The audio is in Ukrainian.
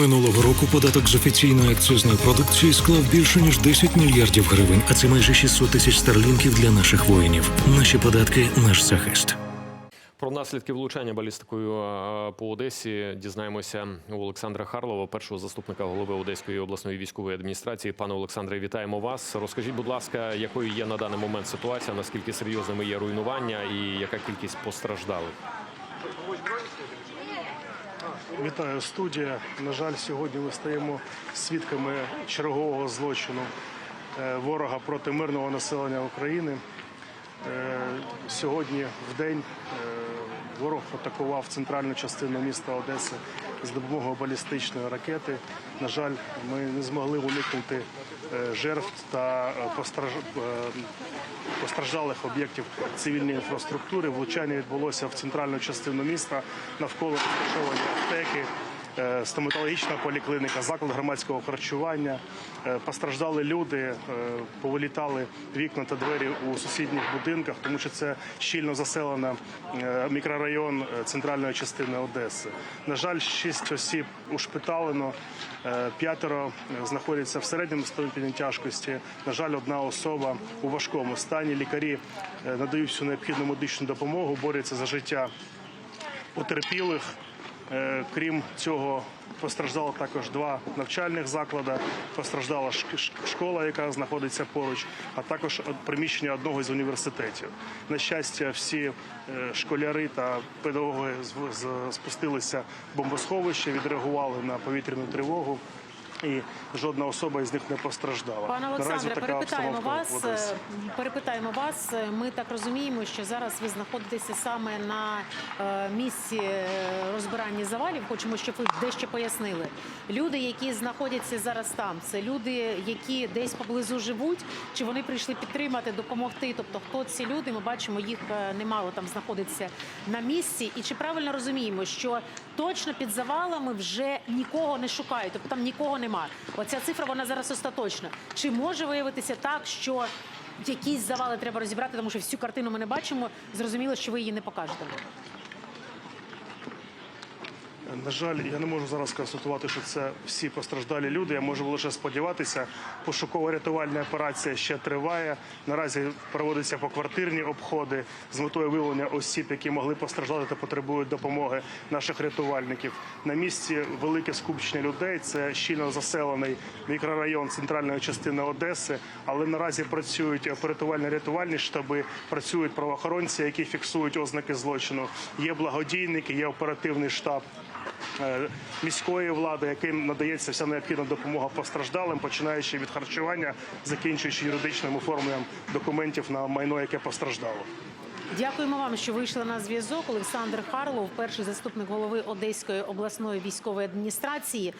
Минулого року податок з офіційної акцизної продукції склав більше ніж 10 мільярдів гривень, а це майже 600 тисяч старлінків для наших воїнів. Наші податки наш захист. Про наслідки влучання балістикою е, по Одесі дізнаємося у Олександра Харлова, першого заступника голови Одеської обласної військової адміністрації. Пане Олександре, вітаємо вас. Розкажіть, будь ласка, якою є на даний момент ситуація, наскільки серйозними є руйнування і яка кількість постраждалих? Вітаю студія. На жаль, сьогодні ми стаємо свідками чергового злочину е, ворога проти мирного населення України. Е, Сьогодні в день е, ворог атакував центральну частину міста Одеси з допомогою балістичної ракети. На жаль, ми не змогли уникнути жертв та е, е, постраждалих об'єктів цивільної інфраструктури. Влучання відбулося в центральну частину міста навколо розташовані аптеки. Е, Стоматологічна поліклініка, заклад громадського харчування. Е, Постраждали люди, е, повилітали вікна та двері у сусідніх будинках, тому що це щільно заселена мікрорайон центральної частини Одеси. На жаль, шість осіб ушпиталено, п'ятеро знаходяться в середньому ступені тяжкості. На жаль, одна особа у важкому стані. Лікарі надають всю необхідну медичну допомогу, борються за життя потерпілих. Е, Крім цього, постраждало також два навчальних заклади. Постраждала шк- шк- школа, яка знаходиться поруч, а також приміщення одного з університетів. На щастя, всі е, школяри та педагоги спустилися в бомбосховище, відреагували на повітряну тривогу. І жодна особа із них не постраждала. Пане Олександре, перепитаємо вас. Е, Перепитаємо вас. Е, Ми так розуміємо, що зараз ви знаходитеся саме на е, місці е, розбирання завалів. Хочемо, щоб ви дещо пояснили. Люди, які знаходяться зараз там, це люди, які десь поблизу живуть, чи вони прийшли підтримати, допомогти. Тобто, хто ці люди? Ми бачимо, їх е, немало там знаходиться на місці. І чи правильно розуміємо, що точно під завалами вже нікого не шукають, тобто там нікого нема. Оця цифра вона зараз остаточна. Чи може виявитися так, що якісь завали треба розібрати, тому що всю картину ми не бачимо. Зрозуміло, що ви її не покажете. На жаль, я не можу зараз констатувати, що це всі постраждалі люди. Я можу лише сподіватися. Пошуково-рятувальна операція ще триває. Наразі проводяться поквартирні обходи з метою виявлення осіб, які могли постраждати та потребують допомоги наших рятувальників. На місці велике скупчення людей. Це щільно заселений мікрорайон центральної частини Одеси. Але наразі працюють оперативально-рятувальні штаби, працюють правоохоронці, які фіксують ознаки злочину. Є благодійники, є оперативний штаб міської влади, яким надається вся необхідна допомога постраждалим, починаючи від харчування, закінчуючи юридичним оформленням документів на майно, яке постраждало. Дякуємо вам, що вийшли на зв'язок. Олександр Харлов, перший заступник голови Одеської обласної військової адміністрації.